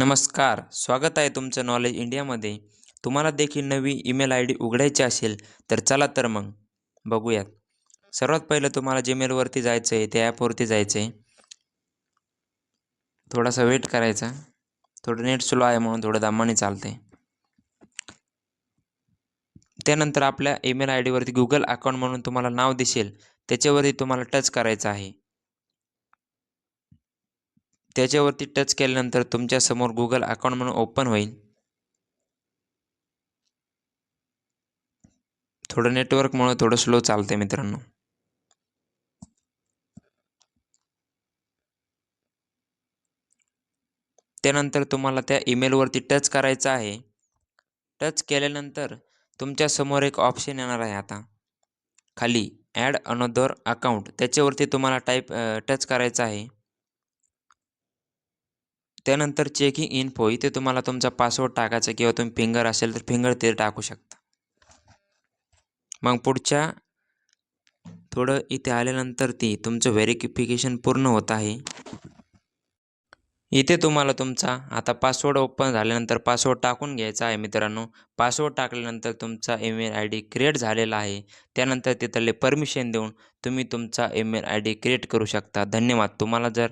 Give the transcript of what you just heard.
नमस्कार स्वागत आहे तुमचं नॉलेज इंडियामध्ये तुम्हाला देखील नवी ईमेल आय डी उघडायची असेल तर चला तर मग बघूयात. सर्वात पहिलं तुम्हाला जीमेलवरती जायचं आहे त्या ॲपवरती जायचं आहे. थोडासा वेट करायचा. थोडं नेट स्लो आहे म्हणून थोडं दामाने चालतं आहे त्यानंतर आपल्या ईमेल आय डीवरती गुगल अकाउंट म्हणून तुम्हाला नाव दिसेल त्याच्यावरती तुम्हाला टच करायचं आहे. त्याच्यावरती टच केल्यानंतर तुमच्यासमोर गुगल अकाउंट म्हणून ओपन होईल. थोडं नेटवर्कमुळं थोडं स्लो चालतंय मित्रांनो. त्यानंतर तुम्हाला त्या ईमेलवरती टच करायचं आहे. टच केल्यानंतर तुमच्यासमोर एक ऑप्शन येणार आहे आता. खाली ॲड अनदर अकाउंट त्याच्यावरती तुम्हाला टाईप टच करायचं आहे. त्यानंतर चेकिंग इन्फो इथे तुम्हाला तुमचा पासवर्ड टाकायचा किंवा तुम्ही फिंगर असेल तर फिंगर ते टाकू शकता. मग पुढच्या थोडं इथे आल्यानंतर ती तुमचं व्हेरिफिकेशन पूर्ण होत आहे. इथे तुम्हाला तुमचा आता पासवर्ड ओपन झाल्यानंतर पासवर्ड टाकून घ्यायचा आहे मित्रांनो. पासवर्ड टाकल्यानंतर तुमचा ईमेल आय डी क्रिएट झालेला आहे. त्यानंतर तिथले परमिशन देऊन तुम्ही तुमचा ईमेल आय डी क्रिएट करू शकता. धन्यवाद. तुम्हाला जर